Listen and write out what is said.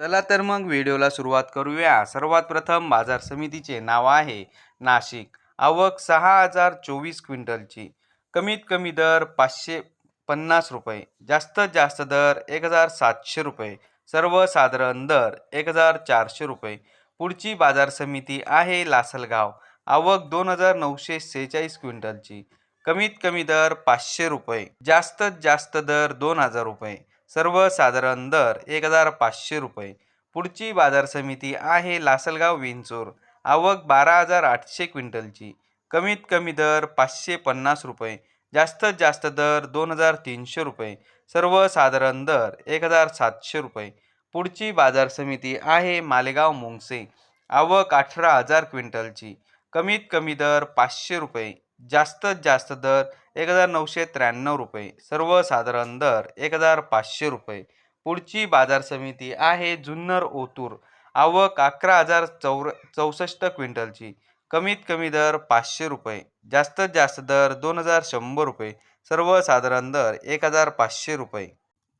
चला तर मग व्हिडिओला सुरुवात करूया. सर्वात प्रथम बाजार समितीचे नाव आहे नाशिक. आवक सहा हजार चोवीस क्विंटलची. कमीत कमी दर पाचशे पन्नास रुपये. जास्तीत जास्त दर एक हजार सातशे रुपये. सर्वसाधारण दर एक हजार चारशे रुपये. पुढची बाजार समिती आहे लासलगाव. आवक दोन हजार नऊशे सेहेचाळीस क्विंटलची. कमीत कमी दर पाचशे रुपये. जास्तीत जास्त दर दोन हजार रुपये. सर्वसाधारण दर एक हजार पाचशे रुपये. पुढची बाजार समिती आहे लासलगाव विंचूर. आवक बारा हजार आठशे क्विंटलची. कमीत कमी दर पाचशे पन्नास रुपये. जास्तीत जास्त दर दोन हजार तीनशे रुपये. सर्वसाधारण दर एक हजार सातशे रुपये. पुढची बाजार समिती आहे मालेगाव मुंगसे. आवक अठरा हजार क्विंटलची. कमीत कमी दर पाचशे रुपये. जास्तीत जास्त दर एक हजार नऊशे त्र्याण्णव रुपये. सर्वसाधारण दर एक हजार पाचशे रुपये. पुढची बाजार समिती आहे जुन्नर ओतूर. आवक अकरा हजार चौर चौसष्ट क्विंटलची. कमीत कमी दर पाचशे रुपये. जास्तीत जास्त दर दोन हजार शंभर रुपये. सर्वसाधारण दर एक हजार पाचशे रुपये.